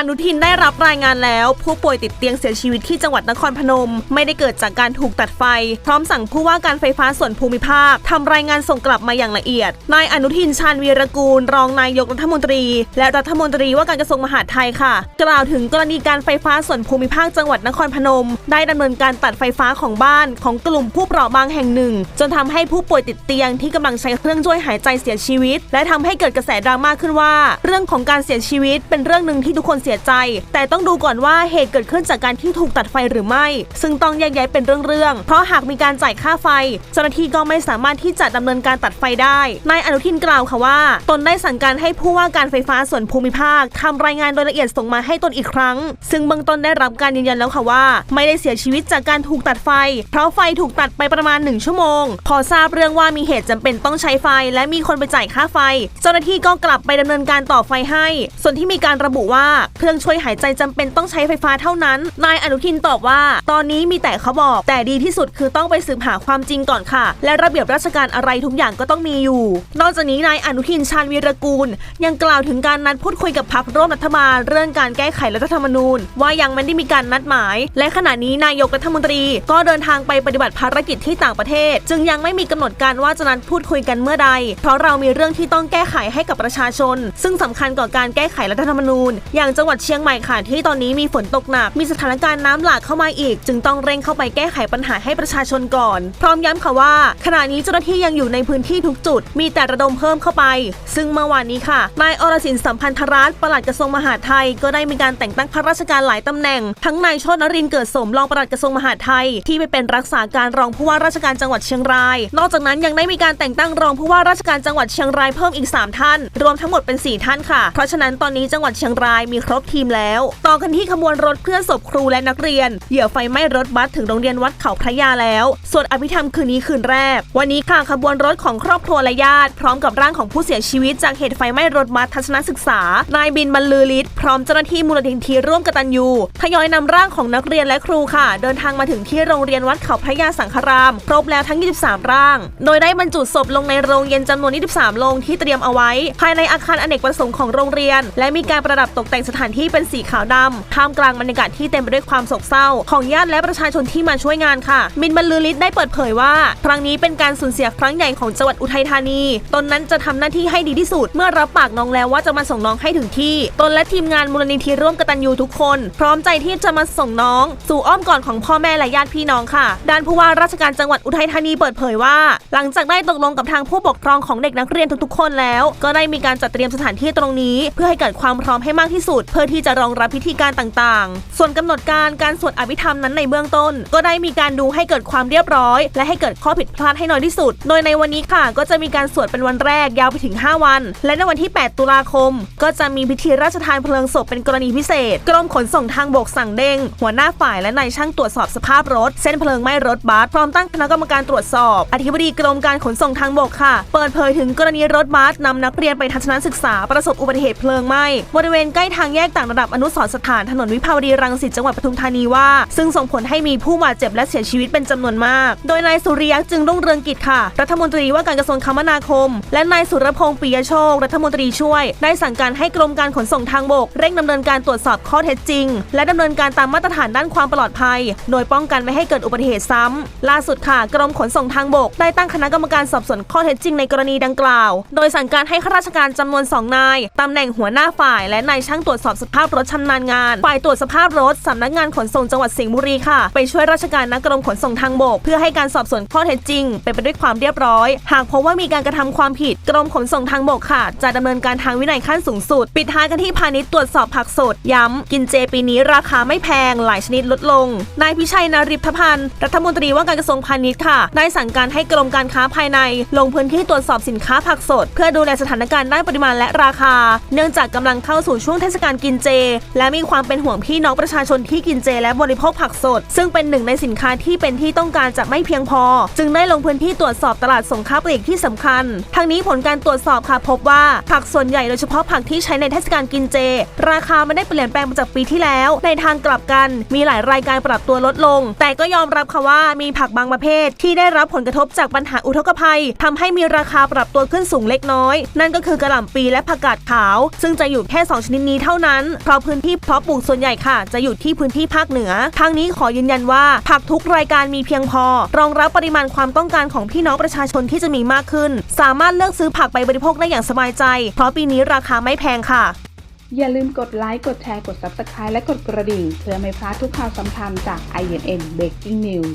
อนุทินได้รับรายงานแล้ว ผู้ป่วยติดเตียงเสียชีวิตที่จังหวัดนครพนม ไม่ได้เกิดจากการถูกตัดไฟ พร้อมสั่งผู้ว่าการไฟฟ้าส่วนภูมิภาคทำรายงานส่งกลับมาอย่างละเอียด นายอนุทินชาญวีรกูล รองนายกรัฐมนตรี และรัฐมนตรีว่าการกระทรวงมหาดไทยค่ะ กล่าวถึงกรณีการไฟฟ้าส่วนภูมิภาคจังหวัดนครพนม ได้ดำเนินการตัดไฟฟ้าของบ้านของกลุ่มผู้เปราะบางแห่งหนึ่ง จนทำให้ผู้ป่วยติดเตียงที่กำลังใช้เครื่องช่วยหายใจเสียชีวิต และทำให้เกิดกระแสดราม่าขึ้นว่า เรื่องของการเสียชีวิตเป็นเรื่องหนึ่งที่ทุกคนเสียใจ แต่ต้องดูก่อนว่าเหตุเกิดขึ้นจากการที่ถูกตัดไฟหรือไม่ ซึ่งต้องแยกแยเป็นเรื่องๆ เพราะหากมีการจ่ายค่าไฟ เจ้าหน้าที่ก็ไม่สามารถที่จะดำเนินการตัดไฟได้ นายอนุทินกล่าวค่ะว่า ตนได้สั่งการให้ผู้ว่าการไฟฟ้าส่วนภูมิภาคทำรายงานโดยละเอียดส่งมาให้ตนอีกครั้ง ซึ่งเบื้องต้นได้รับการยืนยันแล้วค่ะว่า ไม่ได้เสียชีวิตจากการถูกตัดไฟ เพราะไฟถูกตัดไปประมาณ 1 ชั่วโมง พอทราบเรื่องว่ามีเหตุจำเป็นต้องใช้ไฟ และมีคนไปจ่ายค่าไฟ เจ้าหน้าที่ก็กลับไปดำเนินการต่อไฟให้ ส่วนที่มีการระบุว่าเครื่องช่วยหายใจจำเป็นต้องใช้ไฟฟ้าเท่านั้น นายอนุทินตอบว่า ตอนนี้มีแต่เขาบอก แต่ดีที่สุดคือต้องไปสืบหาความจริงก่อนค่ะ และระเบียบราชการอะไรทุกอย่างก็ต้องมีอยู่ นอกจากนี้นายอนุทินชาญวีรกูล ยังกล่าวถึงการนัดพูดคุยกับพรรคร่วมรัฐบาลเรื่องการแก้ไขรัฐธรรมนูญ ว่ายังไม่ได้มีการนัดหมาย และขณะนี้นายกรัฐมนตรี ก็เดินทางไปปฏิบัติภารกิจที่ต่างประเทศ จึงยังไม่มีกำหนดการว่าจะนัดพูดคุยกันเมื่อใด เพราะเรามีเรื่องที่ต้องแก้ไขให้กับประชาชน ซึ่งสำคัญกว่าการแก้ไขรัฐธรรมนูญ อย่างจังหวัดวัดเชียงใหม่ค่ะ ที่ตอนนี้มีฝนตกหนัก มีสถานการณ์น้ำหลากเข้ามาอีก จึงต้องเร่งเข้าไปแก้ไขปัญหาให้ประชาชนก่อน พร้อมย้ำค่ะว่า ขณะนี้เจ้าหน้าที่ยังอยู่ในพื้นที่ทุกจุด มีแต่ระดมเพิ่มเข้าไป ซึ่งเมื่อวานนี้ค่ะนายอรสินสัมพันธรัตน์ปลัดกระทรวงมหาดไทย ก็ได้มีการแต่งตั้งข้าราชการหลายตำแหน่ง ทั้งนายโชตินรินเกิดสมรองปลัดกระทรวงมหาดไทย ที่ไปเป็นรักษาการรองผู้ว่าราชการจังหวัดเชียงราย นอกจากนั้นยังได้มีการแต่งตั้งรองผู้ว่าราชการจังหวัดเชียงรายเพิ่มอีก 3 ท่าน รวมทั้งหมดเป็น 4 ท่านค่ะ เพราะฉะนั้นตอนนี้จังหวัดเชียงรายมีรบทีมแล้ว ต่อกันที่ขบวนรถเคลื่อนศพครูและนักเรียน เหยื่อไฟไหม้รถบัสถึงโรงเรียนวัดเขาพระยาแล้ว ส่วนอภิธรรมคืนนี้คืนแรก วันนี้ค่ะขบวนรถของครอบครัวและญาติ พร้อมกับร่างของผู้เสียชีวิตจากเหตุไฟไหม้รถบัสทัศนศึกษา นายบินบรรลือฤทธิ์พร้อมเจ้าหน้าที่มูลนิธิร่วมกตัญญูทยอยนำร่างของนักเรียนและครูค่ะ เดินทางมาถึงที่โรงเรียนวัดเขาพระยาสังฆราม ครบแล้วทั้ง 23 ร่าง โดยได้บรรจุศพลงในโรงเย็นจำนวน 23 โรงที่เตรียมเอาไว้ ภายในอาคารอเนกประสงค์ของโรงเรียน และมีการประดับตกแต่งสถานที่เป็นสีขาวดำท่ามกลางบรรยากาศที่เต็มไปด้วยความโศกเศร้า ของญาติและประชาชนที่มาช่วยงานค่ะ มินบรรลือฤทธิ์ได้เปิดเผยว่า ครั้งนี้เป็นการสูญเสียครั้งใหญ่ของจังหวัดอุทัยธานี ตนนั้นจะทำหน้าที่ให้ดีที่สุด เมื่อรับปากน้องแล้วว่าจะมาส่งน้องให้ถึงที่ ตนและทีมงานมูลนิธิร่วมกตัญญูทุกคน พร้อมใจที่จะมาส่งน้อง สู่อ้อมกอดของพ่อแม่และญาติพี่น้องค่ะ ด้านผู้ว่าราชการจังหวัดอุทัยธานีเปิดเผยว่า หลังจากได้ตกลงกับทางผู้ปกครองของเด็กนักเรียนทุกๆ คนแล้ว ก็ได้มีการจัดเตรียมสถานที่ตรงนี้ เพื่อให้เกิดความพร้อมให้มากที่สุดเพื่อที่จะรองรับพิธีการต่างๆ ส่วนกำหนดการการสวดอภิธรรมนั้นในเบื้องต้น ก็ได้มีการดูให้เกิดความเรียบร้อย และให้เกิดข้อผิดพลาดให้น้อยที่สุด โดยในวันนี้ค่ะ ก็จะมีการสวดเป็นวันแรกยาวไปถึง 5 วัน และในวันที่ 8 ตุลาคม ก็จะมีพิธีราชทานเพลิงศพเป็นกรณีพิเศษ กรมขนส่งทางบกสั่งเด้งหัวหน้าฝ่ายและนายช่างตรวจสอบสภาพรถ เส้นเพลิงไหม้รถบัสพร้อมตั้งคณะกรรมการตรวจสอบ อธิบดีกรมการขนส่งทางบกค่ะ เปิดเผยถึงกรณีรถบัสนำนักเรียนไปทัศนศึกษาประสบอุบัติเหตุเพลิงไหม้บริเวณใกล้ทางแยกต่างระดับอนุสรสถานถนนวิภาวดีรังสิตจังหวัดปทุมธานีว่า ซึ่งส่งผลให้มีผู้บาดเจ็บและเสียชีวิตเป็นจำนวนมาก โดยนายสุริยักษ์จึงรุ่งเรืองกิจค่ะ รัฐมนตรีว่าการกระทรวงคมนาคม และนายสุรพงษ์ปิยโชค รัฐมนตรีช่วย ได้สั่งการให้กรมการขนส่งทางบก เร่งดำเนินการตรวจสอบข้อเท็จจริง และดำเนินการตามมาตรฐานด้านความปลอดภัย โดยป้องกันไม่ให้เกิดอุบัติเหตุซ้ำล่าสุดค่ะ กรมขนส่งทางบก ได้ตั้งคณะกรรมการสอบสวนข้อเท็จจริงในกรณีดังกล่าว โดยสั่งการให้ข้าราชการจำนวน2นายตำแหน่งหัวหน้าฝ่าย และนายช่างตรวจสอบสภาพรถชำนาญงาน ฝ่ายตรวจสภาพรถสำนักงานขนส่งจังหวัดสิงห์บุรีค่ะ ไปช่วยราชการนักกรมขนส่งทางบก เพื่อให้การสอบสวนข้อเท็จจริง เป็นไปด้วยความเรียบร้อย หากพบว่ามีการกระทำความผิดกรมขนส่งทางบกค่ะ จะดำเนินการทางวินัยขั้นสูงสุด ปิดท้ายกันที่พาณิชย์ตรวจสอบผักสด ย้ำกินเจปีนี้ราคาไม่แพงหลายชนิดลดลงนายพิชัยนาริพพันธ์รัฐมนตรีว่าการกระทรวงพาณิชย์ค่ะได้สั่งการให้กรมการค้าภายใน ลงพื้นที่ตรวจสอบสินค้าผักสด เพื่อดูแลสถานการณ์ด้านปริมาณและราคา เนื่องจากกำลังเข้าสู่ช่วงเทศกาลกินเจ และมีความเป็นห่วงพี่น้องประชาชนที่กินเจ และบริโภคผักสด ซึ่งเป็นหนึ่งในสินค้าที่เป็นที่ต้องการจะไม่เพียงพอ จึงได้ลงพื้นที่ตรวจสอบตลาดส่งค้าปลีกที่สำคัญ ทางนี้ผลการตรวจสอบค่ะพบว่าผักส่วนใหญ่โดยเฉพาะผักที่ใช้ในเทศกาลกินเจ ราคาไม่ได้เปลี่ยนแปลงไปจากปีที่แล้ว ในทางกลับกัน มีหลายรายการปรับตัวลดลง แต่ก็ยอมรับค่ะว่ามีผักบางประเภท ที่ได้รับผลกระทบจากปัญหาอุทกภัยทำให้มีราคาปรับตัวขึ้นสูงเล็กน้อย นั่นก็คือกระหล่ำปีและผักกาดขาว ซึ่งจะอยู่แค่ 2 ชนิดนี้เท่านั้นนั้น เพราะพื้นที่เพาะปลูกส่วนใหญ่ค่ะ จะอยู่ที่พื้นที่ภาคเหนือ ทางนี้ขอยืนยันว่า ผักทุกรายการมีเพียงพอ รองรับปริมาณความต้องการของพี่น้องประชาชนที่จะมีมากขึ้น สามารถเลือกซื้อผักไปบริโภคได้อย่างสบายใจ เพราะปีนี้ราคาไม่แพงค่ะ อย่าลืมกดไลค์ กดแชร์ กด Subscribe และกดกระดิ่ง เพื่อไม่พลาดทุกข่าวสำคัญจาก INN Breaking News